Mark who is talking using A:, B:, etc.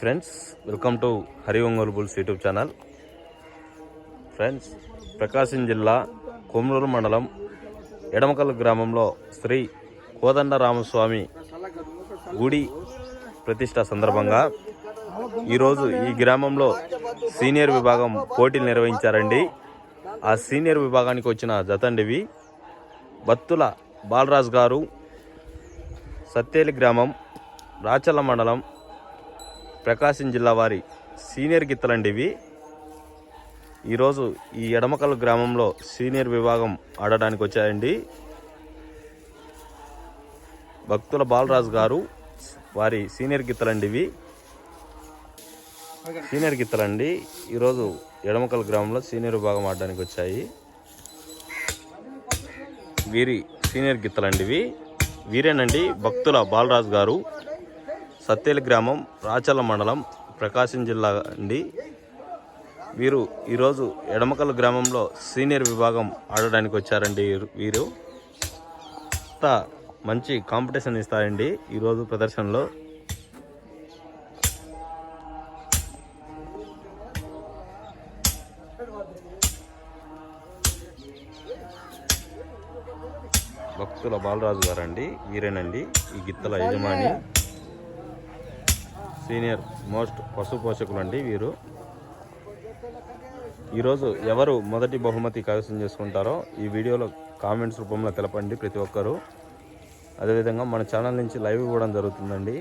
A: Friends welcome to Hari Ongole bulls YouTube channel friends Prakasam జిల్లా కొమ్నూరు మండలం ఎడమకల్ గ్రామంలో శ్రీ కోదండరామస్వామి గుడి ప్రతిష్ట సందర్భంగా ఈరోజు ఈ గ్రామంలో సీనియర్ విభాగం పోటీలు నిర్వహించారండి. ఆ సీనియర్ విభాగానికి వచ్చిన జతండివి బత్తుల బాలరాజు గారు సత్తేలి గ్రామం రాచల్ల మండలం ప్రకాశం జిల్లా వారి సీనియర్ గిత్తలండి ఇవి ఈరోజు ఈ ఎడమకల్ గ్రామంలో సీనియర్ విభాగం ఆడడానికి వచ్చాయండి. భక్తుల బాలరాజు గారు వారి సీనియర్ గిత్తలండి ఇవి సీనియర్ గిత్తలండి ఈరోజు ఎడమకల్ గ్రామంలో సీనియర్ విభాగం ఆడడానికి వచ్చాయి. వీరి సీనియర్ గిత్తలండి ఇవి వీరేనండి భక్తుల బాలరాజు గారు సత్తేలి గ్రామం రాచల మండలం ప్రకాశం జిల్లా అండి. వీరు ఈరోజు ఎడమకల్ గ్రామంలో సీనియర్ విభాగం ఆడడానికి వచ్చారండి వీరు. అంత మంచి కాంపిటీషన్ ఇస్తారండి ఈరోజు ప్రదర్శనలో. భక్తుల బాలరాజు గారండి వీరేనండి ఈ గిత్తల యజమాని. సీనియర్ మోస్ట్ పశు పోషకులు అండి వీరు. ఈరోజు ఎవరు మొదటి బహుమతి కైవసం చేసుకుంటారో ఈ వీడియోలో కామెంట్స్ రూపంలో తెలపండి ప్రతి ఒక్కరూ. అదేవిధంగా మన ఛానల్ నుంచి లైవ్ ఇవ్వడం జరుగుతుందండి.